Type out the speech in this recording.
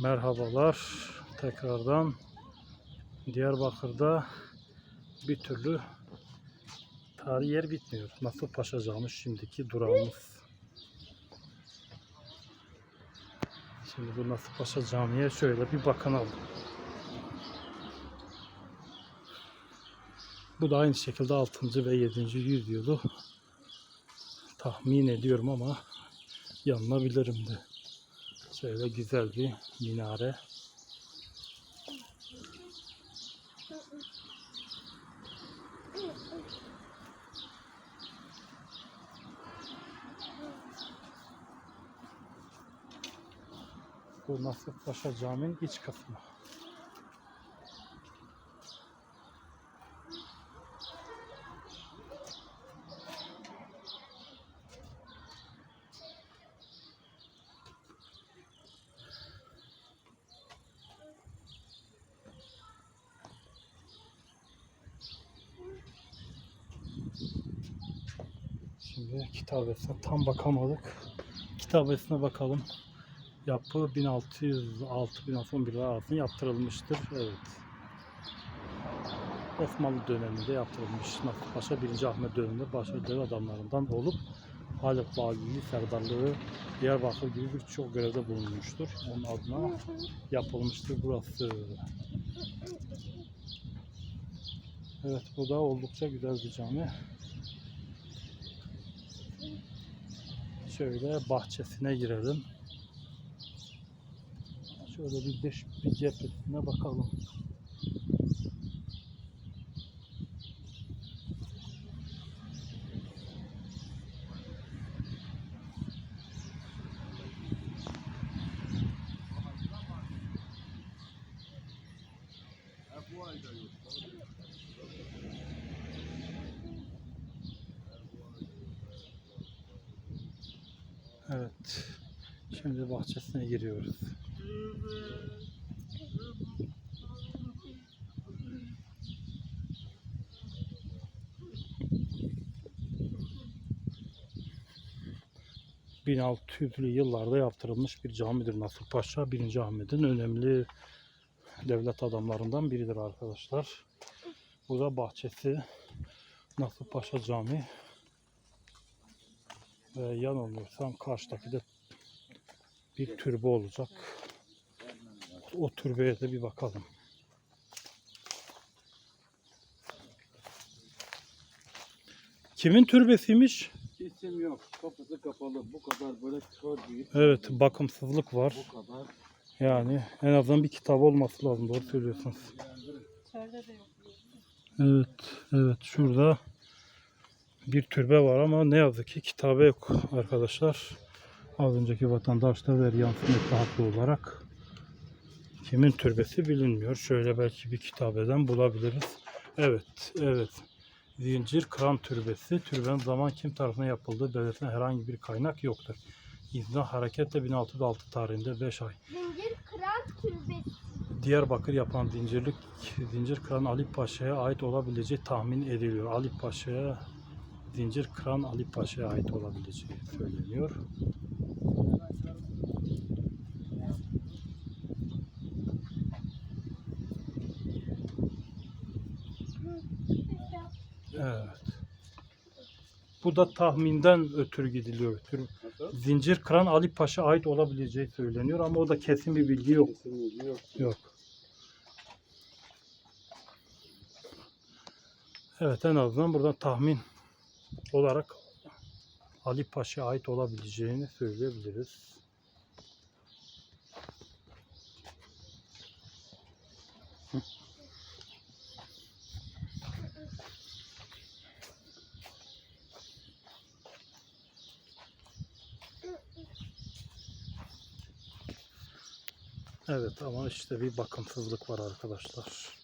Merhabalar tekrardan Diyarbakır'da bir türlü tarih yer bitmiyor. Nasıl Paşa Camii şimdiki durağımız. Şimdi bu Nasıl Paşa Camii'ye şöyle bir bakalım. Bu da aynı şekilde 6. ve 7. yüzyılı tahmin ediyorum ama yanılabilirim de. Şöyle güzel bir minare. Bu Nasır Paşa Camii'nin iç kısmı. Şimdi kitabesine tam bakamadık. Kitabesine bakalım. Yapı 1606-1611 arasında yaptırılmıştır. Evet. Osmanlı döneminde yaptırılmış. Nakip Paşa 1. Ahmet döneminde başarılı adamlarından olup Halep Valiliği, Serdarlığı, Diyarbakır gibi birçok görevde bulunmuştur. Onun adına yapılmıştır burası. Evet bu da oldukça güzel bir cami. Şöyle bahçesine girelim. Şöyle bir dış bir cephesine bakalım. Evet. Şimdi bahçesine giriyoruz. ...1600'lü yıllarda yaptırılmış bir camidir Nasuh Paşa. 1. Ahmet'in önemli devlet adamlarından biridir arkadaşlar. Bu da bahçesi Nasuh Paşa Camii. Ve yanılmıyorsam karşıdaki de bir türbe olacak. O türbeye de bir bakalım. Kimin türbesiymiş? İsim yok. Kapısı kapalı. Bu kadar böyle kör büyük. Evet, bakımsızlık var. Bu kadar. Yani en azından bir kitap olması lazım. Doğru söylüyorsunuz. Evet, evet. Şurada bir türbe var ama ne yazık ki kitabe yok arkadaşlar. Az önceki vatandaş da ver yansın etti haklı olarak. Kimin türbesi bilinmiyor. Şöyle belki bir kitabeden bulabiliriz. Evet, evet. Zincir Kıran Türbesi. Türbenin zaman kim tarafından yapıldığı belirtilen herhangi bir kaynak yoktur. İzna hareketle 1606 tarihinde 5 ay Zincir Kıran Türbesi. Diyarbakır yapan zincirlik zincir kıran Ali Paşa'ya ait olabileceği tahmin ediliyor. Ali Paşa'ya zincir kıran Ali Paşa'ya ait olabileceği söyleniyor. Evet. Bu da tahminden ötürü gidiliyor. Tür- Nasıl? Zincir kıran Ali Paşa ait olabileceği söyleniyor ama o da kesin bir bilgi yok. İsim yok. Yok. Evet en azından buradan tahmin olarak Ali Paşa'ya ait olabileceğini söyleyebiliriz. Evet ama işte bir bakımsızlık var arkadaşlar.